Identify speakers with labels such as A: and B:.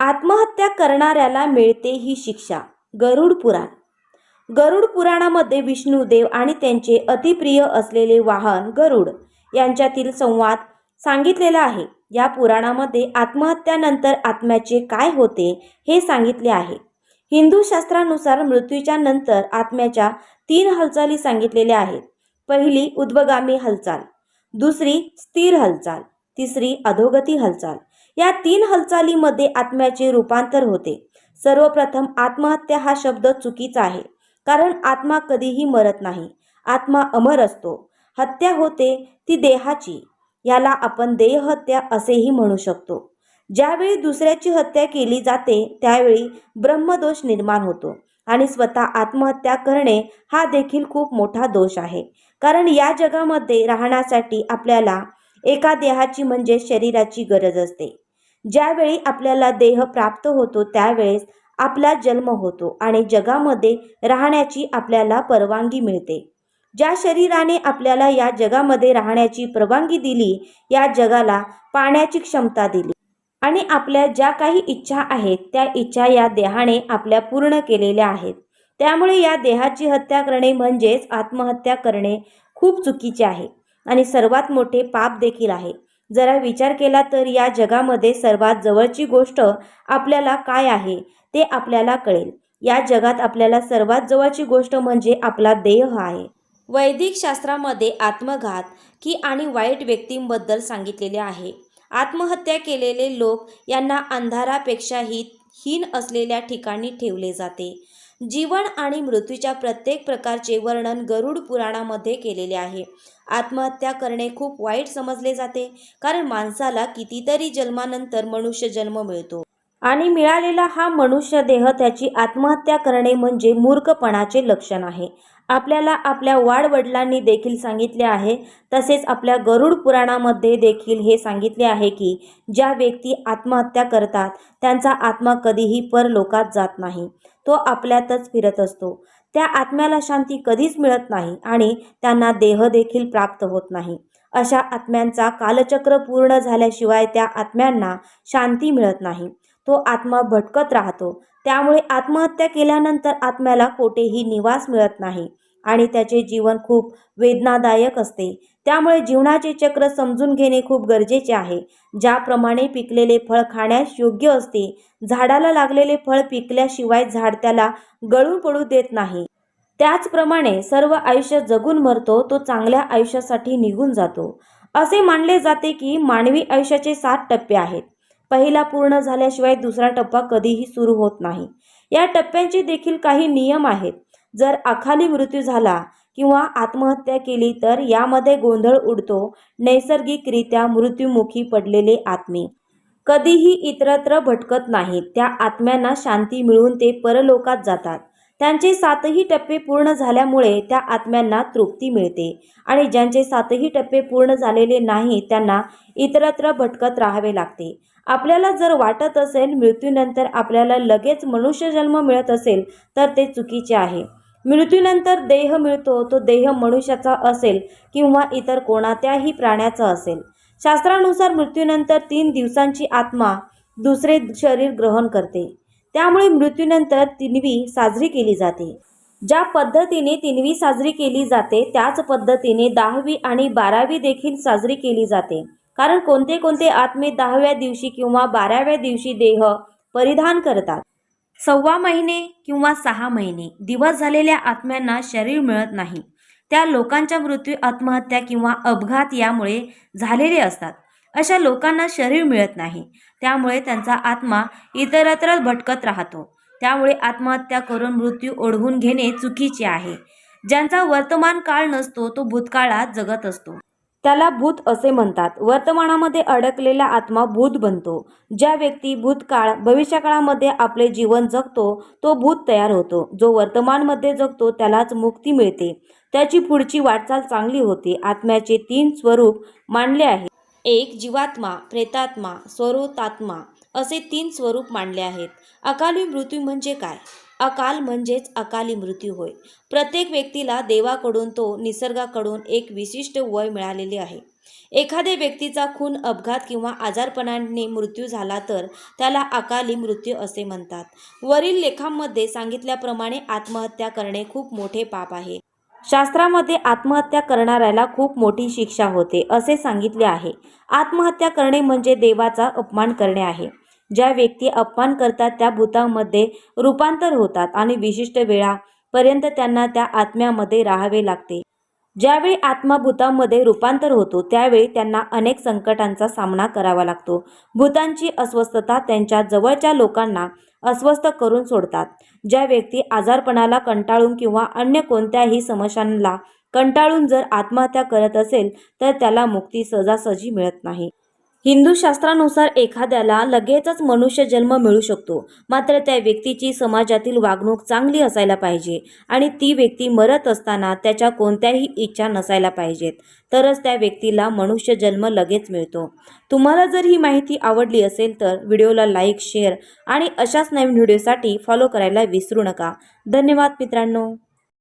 A: आत्महत्या करणाऱ्याला मिळते ही शिक्षा. गरुड पुराण. गरुड पुराणामध्ये विष्णुदेव आणि त्यांचे अतिप्रिय असलेले वाहन गरुड यांच्यातील संवाद सांगितलेला आहे. या पुराणामध्ये आत्महत्यानंतर आत्म्याचे काय होते हे सांगितले आहे. हिंदू शास्त्रानुसार मृत्यूच्या नंतर आत्म्याच्या तीन हालचाली सांगितलेल्या आहेत. पहिली उद्वगामी हालचाल. दुसरी स्थिर हालचाल. तिसरी अधोगती हालचाल. या तीन हालचालीमध्ये आत्म्याचे रूपांतर होते. सर्वप्रथम आत्महत्या हा शब्द चुकीचा आहे कारण आत्मा कधीही मरत नाही. आत्मा अमर असतो. हत्या होते ती देहाची याला आपण देहहत्या असेही म्हणू शकतो. ज्यावेळी दुसऱ्याची हत्या केली जाते त्यावेळी ब्रह्मदोष निर्माण होतो आणि स्वतः आत्महत्या करणे हा देखील खूप मोठा दोष आहे. कारण या जगामध्ये राहण्यासाठी आपल्याला एका देहाची म्हणजे शरीराची गरज असते. ज्यावेळी आपल्याला देह प्राप्त होतो त्यावेळेस आपला जन्म होतो आणि जगामध्ये राहण्याची आपल्याला परवानगी मिळते. ज्या शरीराने आपल्याला या जगामध्ये राहण्याची परवानगी दिली या जगाला पाण्याची क्षमता दिली. आणि आपल्या ज्या काही इच्छा आहेत त्या इच्छा या देहाने आपल्या पूर्ण केलेल्या आहेत. त्यामुळे या देहाची हत्या करणे म्हणजेच आत्महत्या करणे खूप चुकीचे आहे. आणि सर्वात मोठे पाप देखील आहे. जरा विचार केला तर या जगामध्ये सर्वात जवळची गोष्ट आपल्याला काय आहे ते आपल्याला कळेल. या जगात आपल्याला सर्वात जवळची गोष्ट म्हणजे आपला देह आहे. वैदिक शास्त्रामध्ये आत्मघात की आणि वाईट व्यक्तींबद्दल सांगितलेले आहे. आत्महत्या केलेले लोक यांना अंधारापेक्षाही हीन असलेल्या ठिकाणी ठेवले जाते. जीवन आणि मृत्यूच्या प्रत्येक प्रकारचे वर्णन गरुड पुराणामध्ये केलेले आहे. आत्महत्या करणे खूप वाईट समजले जाते कारण माणसाला कितीतरी जन्मानंतर मनुष्य जन्म मिळतो. आणि मिळालेला हा मनुष्य देह त्याची आत्महत्या करणे म्हणजे मूर्खपणाचे लक्षण आहे. आपल्याला आपल्या वाडवडिलांनी देखील सांगितले आहे तसेच आपल्या गरुड पुराणामध्ये देखील हे सांगितले आहे की ज्या व्यक्ती आत्महत्या करतात त्यांचा आत्मा कधीही परलोकात जात नाही. तो आपल्यातच फिरत असतो. त्या आत्म्याला शांती कधीच मिळत नाही आणि त्यांना देह देखील प्राप्त होत नाही. अशा आत्म्यांचा कालचक्र पूर्ण झाल्याशिवाय त्या आत्म्यांना शांती मिळत नाही. तो आत्मा भटकत राहतो. त्यामुळे आत्महत्या केल्यानंतर आत्म्याला कोठेही निवास मिळत नाही आणि त्याचे जीवन खूप वेदनादायक असते. त्यामुळे जीवनाचे चक्र समजून घेणे खूप गरजेचे आहे. ज्याप्रमाणे पिकलेले फळ खाण्यास योग्य असते झाडाला लागलेले फळ पिकल्याशिवाय झाड त्याला गळून पडू देत नाही. त्याचप्रमाणे सर्व आयुष्य जगून मरतो तो चांगल्या आयुष्यासाठी निघून जातो. असे मानले जाते की मानवी आयुष्याचे सात टप्पे आहेत. पहिला पूर्ण झाल्याशिवाय दुसरा टप्पा कधीही सुरू होत नाही. या टप्प्यांचे देखील काही नियम आहेत. जर अखाली मृत्यू झाला किंवा आत्महत्या केली तर यामध्ये गोंधळ उडतो नैसर्गिकरित्या मृत्युमुखी पडलेले आत्मे. कधीही इतरत्र भटकत नाहीत. त्या आत्म्यांना शांती मिळून ते परलोकात जातात. त्यांचे सातही टप्पे पूर्ण झाल्यामुळे त्या आत्म्यांना तृप्ती मिळते. आणि ज्यांचे सातही टप्पे पूर्ण झालेले नाही त्यांना इतरत्र भटकत राहावे लागते. आपल्याला जर वाटत असेल मृत्यूनंतर आपल्याला लगेच मनुष्यजन्म मिळत असेल तर ते चुकीचे आहे. मृत्यूनंतर देह मिळतो तो देह मनुष्याचा असेल किंवा इतर कोणात्याही प्राण्याचा असेल. शास्त्रानुसार मृत्यूनंतर तीन दिवसांची आत्मा दुसरे शरीर ग्रहण करते. त्यामुळे मृत्यूनंतर तिनवी साजरी केली जाते. ज्या पद्धतीने तिनवी साजरी केली जाते त्याच पद्धतीने दहावी आणि बारावी देखील साजरी केली जाते. कारण कोणते कोणते आत्मे दहाव्या दिवशी किंवा बाराव्या दिवशी देह परिधान करतात? सव्वा महिने किंवा सहा महिने दिवस झालेल्या आत्म्यांना शरीर मिळत नाही. त्या लोकांच्या मृत्यू आत्महत्या किंवा अपघात यामुळे झालेले असतात. अशा लोकांना शरीर मिळत नाही. त्यामुळे त्यांचा आत्मा इतरत्र भटकत राहतो. त्यामुळे आत्महत्या करून मृत्यू ओढवून घेणे चुकीचे आहे. ज्यांचा वर्तमान काळ नसतो तो भूतकाळात जगत असतो. त्याला भूत असे म्हणतात. वर्तमानामध्ये अडकलेला आत्मा भूत बनतो. ज्या व्यक्ती भूतकाळ भविष्यकाळामध्ये आपले जीवन जगतो तो भूत तयार होतो. जो वर्तमानमध्ये जगतो त्यालाच मुक्ती मिळते. त्याची पुढची वाटचाल चांगली होते. आत्म्याचे तीन स्वरूप मांडले आहे. एक जीवात्मा प्रेतात्मा स्वरूतात्मा असे तीन स्वरूप मांडले आहेत. अकाली मृत्यू म्हणजे काय? अकाल म्हणजेच अकाली मृत्यू होय. प्रत्येक व्यक्तीला देवाकडून तो निसर्गाकडून एक विशिष्ट वय मिळालेले आहे. एखाद्या व्यक्तीचा खून अपघात किंवा आजारपणाने मृत्यू झाला तर त्याला अकाली मृत्यू असे म्हणतात. वरील लेखांमध्ये सांगितल्याप्रमाणे आत्महत्या करणे खूप मोठे पाप आहे. शास्त्रामध्ये आत्महत्या करणाऱ्याला खूप मोठी शिक्षा होते असे सांगितले आहे. आत्महत्या करणे म्हणजे देवाचा अपमान करणे आहे. ज्या व्यक्ती अपमान करतात त्या भूतामध्ये रूपांतर होतात आणि विशिष्ट वेळापर्यंत त्यांना त्या आत्म्यामध्ये राहावे लागते. ज्यावेळी आत्मा भूतामध्ये रूपांतर होतो त्यावेळी त्यांना अनेक संकटांचा सामना करावा लागतो. भूतांची अस्वस्थता त्यांच्या जवळच्या लोकांना अस्वस्थ करून सोडतात. ज्या व्यक्ती आजारपणाला कंटाळून किंवा अन्य कोणत्याही समस्यांना कंटाळून जर आत्महत्या करत असेल तर त्याला मुक्ती सहजासहजी मिळत नाही. हिंदू शास्त्रानुसार एखाद्याला लगेचच मनुष्य जन्म मिळू शकतो. मात्र त्या व्यक्तीची समाजातील वागणूक चांगली असायला पाहिजे आणि ती व्यक्ती मरत असताना त्याच्या कोणत्याही इच्छा नसायला पाहिजेत. तरच त्या व्यक्तीला मनुष्य जन्म लगेच मिळतो. तुम्हाला जर ही माहिती आवडली असेल तर व्हिडिओला लाईक शेअर आणि अशाच नवीन व्हिडिओसाठी फॉलो करायला विसरू नका. धन्यवाद मित्रांनो.